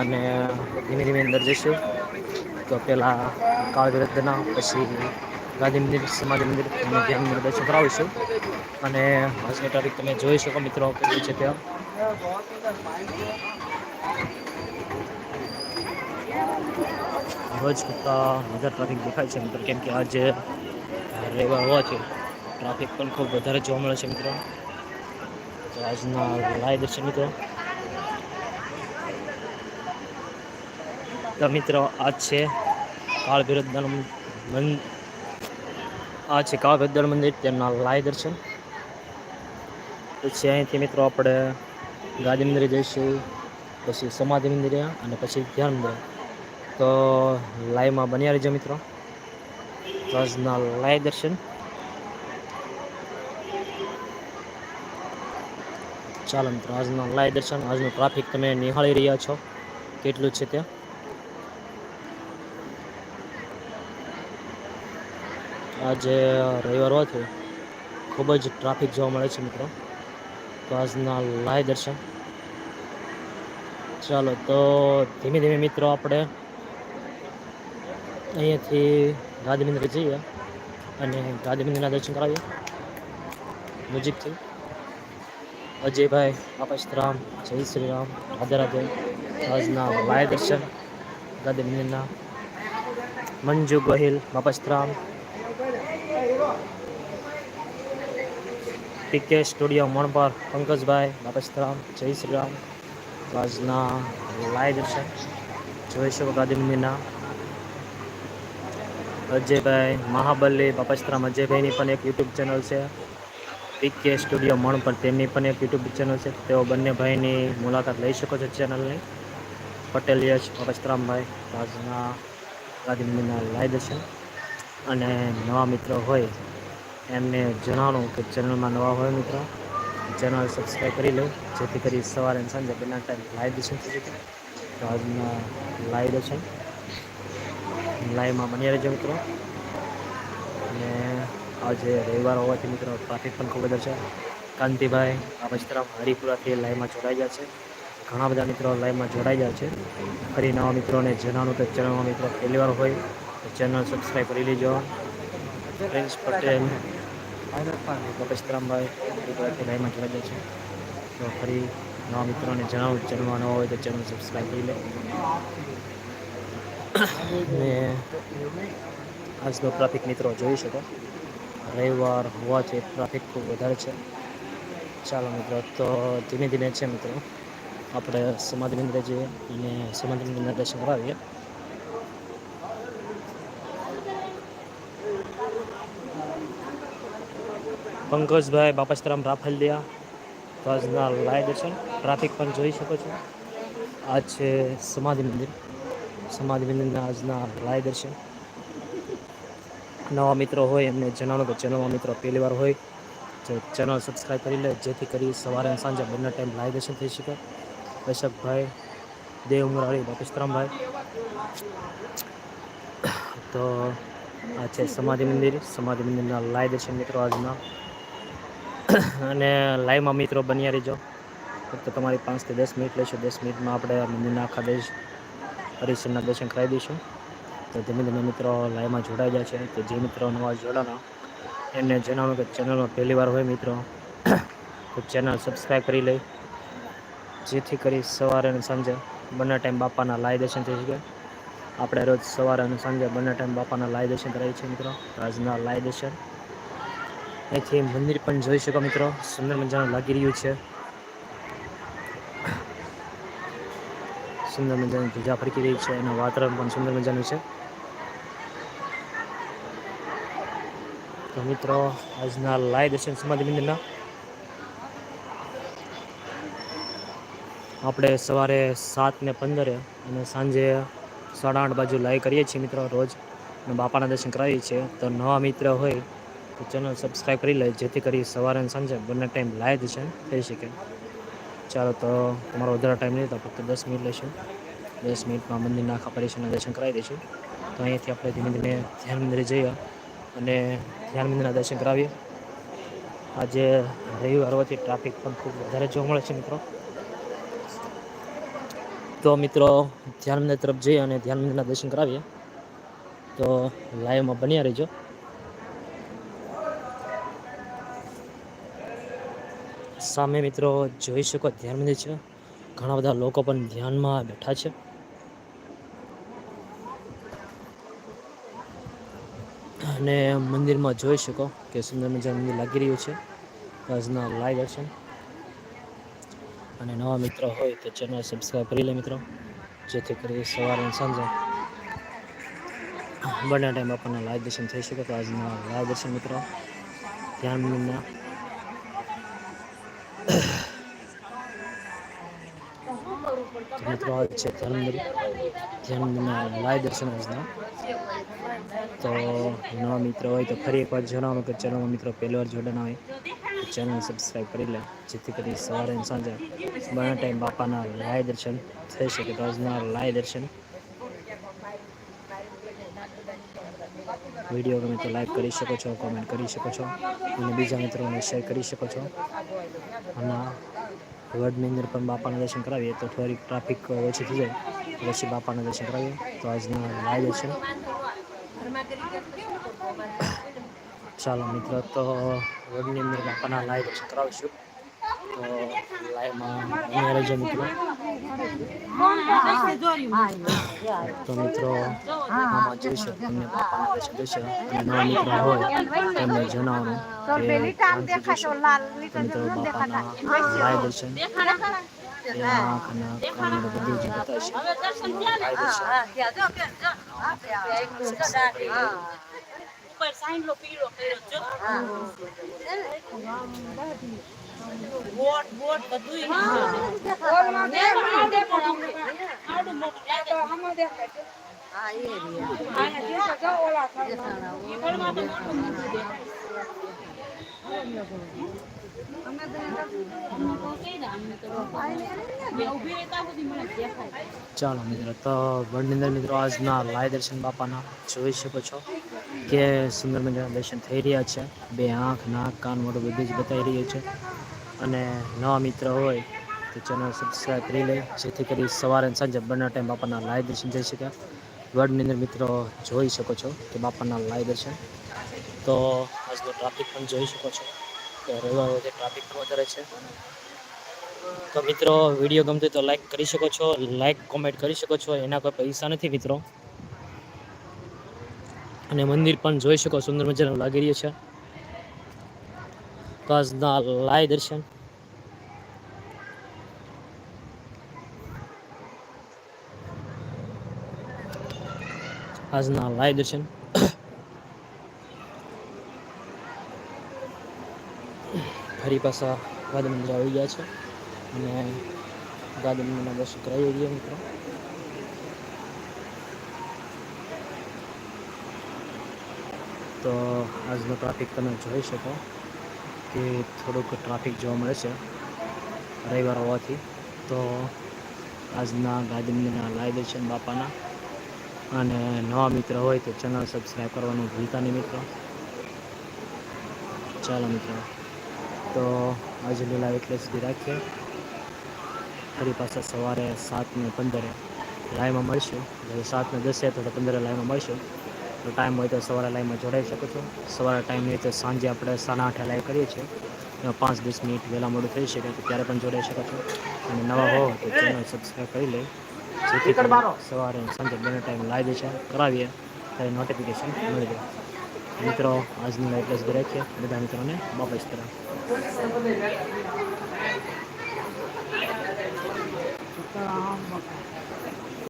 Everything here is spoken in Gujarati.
અને ધીમે ધીમે અંદર જઈશું. તો પહેલાં કાળભૈરવના પછી ગાંધી મંદિર, સમાધિ મંદિર અને ધ્યાન મંદિર દર્શન કરાવીશું. અને આજની તારીખ તમે જોઈ શકો મિત્રો કેટલી છે ત્યાં. રોજ કરતા વધારે ટ્રાફિક દેખાય છે મિત્રો, કેમ કે આજે રવિવાર હોવાથી ટ્રાફિક પણ ખૂબ વધારે જોવા મળે છે મિત્રો. તો આજના લાઈવ દર્શન મિત્રો. તો મિત્રો આજ છે કાળ મંદિર આ છે કાળ ભૈરવ મંદિર, તેમના લાય દર્શન. પછી અહીંથી મિત્રો આપણે ગાંધી મંદિરે જઈશું, પછી સમાધિ મંદિરે અને પછી ધ્યાન મંદિર. તો લાઈવમાં બન્યા રહેજો મિત્રો. આજના લાય દર્શન. ચાલો મિત્રો, આજના લાય દર્શન, આજનું ટ્રાફિક તમે નિહાળી રહ્યા છો. કેટલું છે ત્યાં? આજે રવિવાર હોવાથી ખૂબ જ ટ્રાફિક જોવા મળે છે મિત્રો. તો આજના લાય દર્શન. ચાલો તો ધીમે ધીમે મિત્રો આપણે અહીંયાથી ગાંધી જઈએ અને ગાંધી મંદિરના દર્શન કરાવીએ. નજીકથી. અજયભાઈ આપસ્તરામ જય શ્રી રામ રાધે રાધે. આજના લાય દર્શન ગાંધી મંદિરના મંજુ ગોહિલ બાપસ્તરામ પીકે સ્ટુડિયો મણપર પંકજભાઈ બાપસ્તરામ જય શ્રી રામ આજના લાઈવ દર્શન જોઈ શકો ગાંધી અજયભાઈ, મહાબલી બાપસ્તરામ અજયભાઈની પણ એક યુટ્યુબ ચેનલ છે. પીકે સ્ટુડિયો મણપર તેમની પણ એક યુટ્યુબ ચેનલ છે. તેઓ બંને ભાઈની મુલાકાત લઈ શકો છો ચેનલની પટેલ યશ બાપસ્તરામભાઈ આજના ગાંધી મંદિરના લાઈવ દર્શન અને નવા મિત્રો હોય એમને જણાવું કે ચેનલમાં નવા હોય મિત્રો, ચેનલ સબસ્ક્રાઈબ કરી લો, જેથી કરી સવારે સાંજે બંને ટાઈમ લાઈવ દર્શન થઈ શકે તો આજના લાઈવ દર્શન લાઈવમાં બની રહેજો મિત્રો. અને આજે રવિવાર હોવાથી મિત્રો ટ્રાફિક પણ ખૂબ વધારે છે. કાંતિભાઈ આ પછી તરફ હરિપુરાથી લાઈવમાં જોડાઈ ગયા છે. ઘણા બધા મિત્રો લાઈવમાં જોડાઈ ગયા છે. ફરી નવા મિત્રોને જણાવું કે ચેનલમાં મિત્રો પહેલી વાર હોય તો ચેનલ સબસ્ક્રાઈબ કરી લેજો. પ્રિન્સ પટેલ કપેશરામભાઈ હરિપુરાથી લાઈવમાં જોડાઈ છે તો ફરી નવા મિત્રોને જણાવું ચેનલમાં હોય તો ચેનલ સબસ્ક્રાઈબ કરી લે ને આજનો ટ્રાફિક મિત્રો જોઈ શકો રવિવાર હોવાથી ટ્રાફિક ખૂબ વધારે છે ચાલો મિત્રો તો ધીમે ધીમે છે મિત્રો આપણે સમાધિ મંદિરે જઈએ અને સમાધિ મંદિરના દર્શન કરાવીએ પંકજભાઈ બાપસ્તરામ રાફલિયા આજના લાઈવ દર્શન. ટ્રાફિક પણ જોઈ શકો છો. આ છે સમાધિ મંદિર. સમાધિ મંદિરના આજના લાઈવ દર્શન. નવા મિત્રો હોય એમને જણાવો કે ચેનલમાં મિત્રો. પહેલી વાર હોય તો ચેનલ સબસ્ક્રાઈબ કરી લે. જેથી કરી સવારે સાંજે બંને ટાઈમ લાઈવ દર્શન થઈ શકે. કશ્યપભાઈ દેવ મુરારી બાપસ્તરામભાઈ. તો આ છે સમાધિ મંદિર. સમાધિ મંદિરના લાઈવ દર્શન મિત્રો આજના. અને લાઈવમાં મિત્રો બન્યા રહીજો. ફક્ત તમારી પાંચથી દસ મિનિટ લઈશું દસ મિનિટમાં આપણે મંદિરના આખા દેશ હરિશ્ચંદ્રના દર્શન કરાવી દઈશું. તો ધીમે ધીમે મિત્રો લાઈવમાં જોડાઈ જાય છે. તો જે મિત્રો નવા જોડાના. એમને જણાવું કે ચેનલમાં પહેલી વાર હોય મિત્રો. તો ચેનલ સબસ્ક્રાઈબ કરી લઈ જેથી કરી સવારે અને સાંજે બંને ટાઈમ બાપાના લાઈવ દર્શન થઈ શકે. આપણે રોજ સવારે અને સાંજે બંને ટાઈમ બાપાના લાઈવ દર્શન કરાવીએ છીએ મિત્રો. આજના લાઈવ દર્શન. અહીંથી મંદિર પણ જોઈ શકો મિત્રો. સુંદર મજાનું લાગી રહ્યું છે. સુંદર મજાની ધજા ફરકી રહી છે અને વાતાવરણ પણ સુંદર મજાનું છે. તો મિત્રો, આજના લાય દર્શન સમાધિ મંદિરના. આપણે સવારે સાત ને પંદરે અને સાંજે સાડા આઠ બાજુ લાઈવ કરીએ છીએ મિત્રો રોજ. અને બાપાના દર્શન કરાવીએ છીએ. તો નવા મિત્ર હોય તો ચેનલ સબસ્ક્રાઈબ કરી લે, જેથી કરી સવારે અને સાંજે બંને ટાઈમ લાઈવ દર્શન થઈ શકે. ચાલો તો તમારો વધારે ટાઈમ નહીં તો ફક્ત દસ મિનિટ લઈશું દસ મિનિટમાં મંદિરના આખા પરિસરના દર્શન કરાવી દઈશું. તો અહીંયાથી આપણે ધીમે ધીમે ધ્યાન મંદિરે જઈએ અને ધ્યાન મંદિરના દર્શન કરાવીએ. આજે રવિવાર હોવાથી ટ્રાફિક પણ ખૂબ વધારે જોવા મળે છે મિત્રો. તો મિત્રો, ધ્યાન મંદિર તરફ જઈએ અને ધ્યાન મંદિરના દર્શન કરાવીએ. તો લાઈવમાં બન્યા રહીજો. સામે મિત્રો જોઈ શકો ધ્યાન મંદિર છે. ઘણા બધા લોકો પણ ધ્યાનમાં બેઠા છે. અને મંદિરમાં જોઈ શકો કે સુંદર મજાનું મંદિર લાગી રહ્યું છે. આજના લાઈવ દર્શન અને નવા મિત્રો હોય તો ચેનલ સબસ્ક્રાઈબ કરી લે મિત્રો. જેથી કરી સવારે સાંજે બંને ટાઈમ આપણને લાઈવ દર્શન થઈ શકે તો આજના લાઈવ દર્શન મિત્રો. ધ્યાન મંદિરના તો છે લાઈવ દર્શન આજના તો નવા મિત્રો હોય તો ફરી એકવાર જણાવો કે ચેનલમાં મિત્રો પહેલી વાર જોડાના હોય ચેનલ સબસ્ક્રાઈબ કરી લે, જેથી કરી સવારે સાંજે બંને ટાઈમ બાપાના લાઈવ દર્શન થઈ શકે તો આજના લાઈવ દર્શન વીડિયો ગમે તો લાઈક કરી શકો છો કોમેન્ટ કરી શકો છો અને બીજા મિત્રોને શેર કરી શકો છો. અને વડની અંદર પણ બાપાના દર્શન કરાવીએ તો થોડીક ટ્રાફિક ઓછી થઈ જાય પછી બાપાના દર્શન કરાવીએ. તો આજના લાઈવ દર્શન ચાલો મિત્રો, તો વડની અંદર બાપાના લાઈવ દર્શન કરાવીશું. લાઈવમાં રહેજો મિત્રો તો મિત્રો આમાં જોઈશું તમને બાપાના દર્શન થશે અને નવા મિત્રો હોય તેમને જણાવવાનું કે મિત્રો બાપાના લાઈવ દર્શન ઉપર સાઈન લો પીળો કર્યો જો. બોટ બોટ બધું ચાલો મિત્રો તો વડનીંદર મિત્રો આજના લાય દર્શન બાપાના જોઈ શકો છો કે સુંદર મજાના દર્શન થઈ રહ્યા છે. બે આંખ નાક કાન મોઢું બધું જ બતાવી રહ્યું છે. અને નવા મિત્ર હોય તો ચેનલ સબસ્ક્રાઈબ કરી લે, જેથી કરી સવારે અને સાંજે બંને ટાઈમ બાપાના લાઈવ દર્શન થઈ શકે. વડની અંદર મિત્રો જોઈ શકો છો કે બાપાના લાઈવ દર્શન. તો આજનો ટ્રાફિક પણ જોઈ શકો છો કે રવિવાર વખતે ટ્રાફિક પણ વધારે છે. તો મિત્રો વીડિયો ગમતો તો લાઈક કરી શકો છો લાઈક કોમેન્ટ કરી શકો છો, એના કોઈ પૈસા નથી મિત્રો. અને મંદિર પણ જોઈ શકો, સુંદર મજાનું લાગી રહ્યું છે. તો આજના લાય દર્શન આજના લાય દર્શન ફરી પાછા ગાંધી મંદિર આવી ગયા છે. અને ગાંધી મંદિરના દર્શન કરાવી ગયા મિત્રો. તો આજનો ટ્રાફિક તમે જોઈ શકો. કે થોડુંક ટ્રાફિક જોવા મળે છે, રવિવાર હોવાથી. તો આજના ગાંધીનગરના લાઈવ દર્શન બાપાના અને નવા મિત્ર હોય તો ચેનલ સબસ્ક્રાઈબ કરવાનું ભૂલતા નહીં મિત્રો. ચાલો મિત્રો. તો આજે લાઈવ એટલે સુધી રાખીએ. ફરી પાછા સવારે સાતને પંદરે લાઈવમાં મળશું. સાતને દસે તો પંદરે લાઈવમાં મળશું. તો ટાઈમ હોય તો સવારે લાઈવમાં જોડાઈ શકો છો. સવારે ટાઈમ નહીં તો સાંજે આપણે સાડા આઠે લાઈવ કરીએ છીએ. એમાં પાંચ દસ મિનિટ વહેલા મોડું થઈ શકે તો ત્યારે પણ જોડાઈ શકો છો. અને નવા હો તો ચેનલ સબસ્ક્રાઈબ કરી લે. જેથી સવારે સાંજે બંને ટાઈમ લાઈવ છે. કરાવીએ ત્યારે નોટિફિકેશન મળી જાય મિત્રો આજની લાઈવ પ્લસ રાખીએ. બધા મિત્રોને વાપસ બાપા